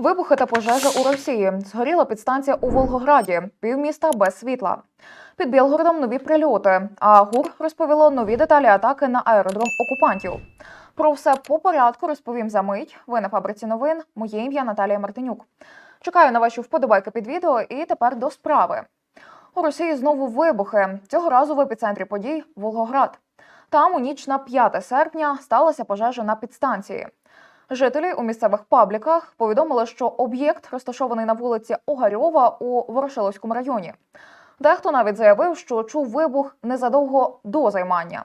Вибухи та пожежа у Росії. Згоріла підстанція у Волгограді, півміста без світла. Під Білгородом нові прильоти. А ГУР розповіло нові деталі атаки на аеродром окупантів. Про все по порядку розповім за мить. Ви на фабриці новин. Моє ім'я Наталія Мартинюк. Чекаю на ваші вподобайки під відео. І тепер до справи. У Росії знову вибухи. Цього разу в епіцентрі подій Волгоград. Там у ніч на 5 серпня сталася пожежа на підстанції. Жителі у місцевих пабліках повідомили, що об'єкт розташований на вулиці Огарьова у Ворошиловському районі. Дехто навіть заявив, що чув вибух незадовго до займання.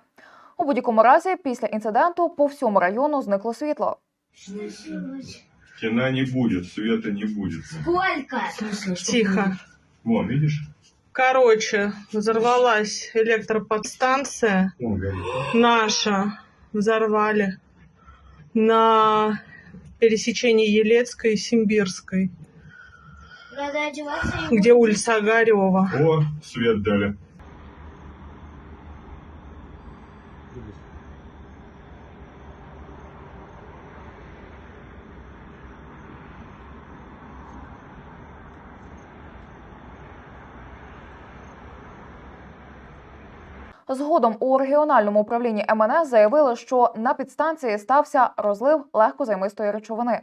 У будь-якому разі, після інциденту по всьому району зникло світло. Тена не будет, света не будет. Сколько? Тихо. Вон, видишь? Короче, взорвалась электроподстанция наша. Взорвали на пересечении Елецкой и Симбирской, одеваться где улица Огарева. О, свет дали. Згодом у регіональному управлінні МНС заявили, що на підстанції стався розлив легкозаймистої речовини.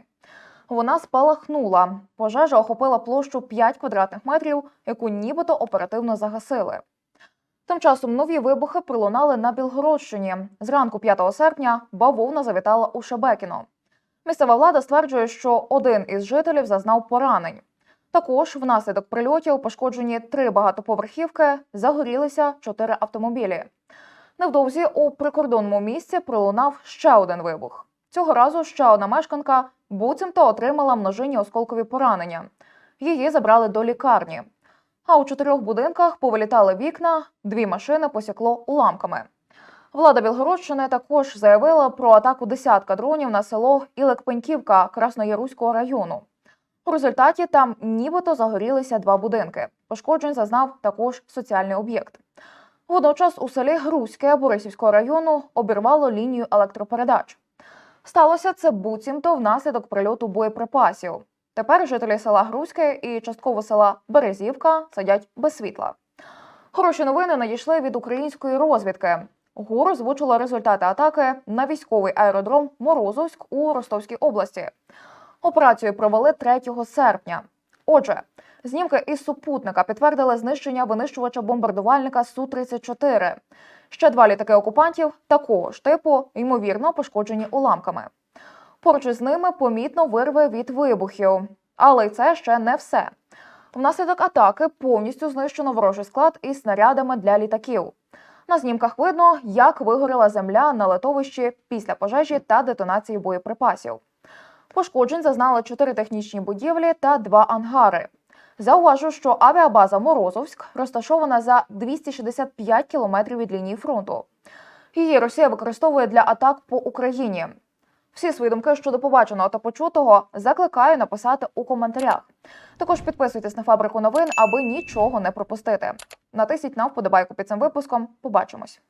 Вона спалахнула. Пожежа охопила площу 5 квадратних метрів, яку нібито оперативно загасили. Тим часом нові вибухи пролунали на Білгородщині. Зранку 5 серпня бавовна завітала у Шебекіно. Місцева влада стверджує, що один із жителів зазнав поранень. Також внаслідок прильотів пошкоджені три багатоповерхівки, загорілися чотири автомобілі. Невдовзі у прикордонному місці пролунав ще один вибух. Цього разу ще одна мешканка буцімто отримала множинні осколкові поранення. Її забрали до лікарні. А у чотирьох будинках повилітали вікна, дві машини посікло уламками. Влада Білгородщини також заявила про атаку десятка дронів на село Ілекпеньківка Краснояруського району. У результаті там нібито загорілися два будинки. Пошкоджень зазнав також соціальний об'єкт. Водночас у селі Грузьке Борисівського району обірвало лінію електропередач. Сталося це буцімто внаслідок прильоту боєприпасів. Тепер жителі села Грузьке і частково села Березівка сидять без світла. Хороші новини надійшли від української розвідки. ГУР озвучило результати атаки на військовий аеродром Морозовськ у Ростовській області. Операцію провели 3 серпня. Отже, знімки із супутника підтвердили знищення винищувача бомбардувальника Су-34. Ще два літаки окупантів такого ж типу, ймовірно, пошкоджені уламками. Поруч із ними помітно вирви від вибухів. Але це ще не все. Внаслідок атаки повністю знищено ворожий склад із снарядами для літаків. На знімках видно, як вигоріла земля на литовищі після пожежі та детонації боєприпасів. Пошкоджень зазнали чотири технічні будівлі та два ангари. Зауважу, що авіабаза Морозовськ розташована за 265 кілометрів від лінії фронту. Її Росія використовує для атак по Україні. Всі свої думки щодо побаченого та почутого закликаю написати у коментарях. Також підписуйтесь на фабрику новин, аби нічого не пропустити. Натисніть на вподобайку під цим випуском. Побачимось.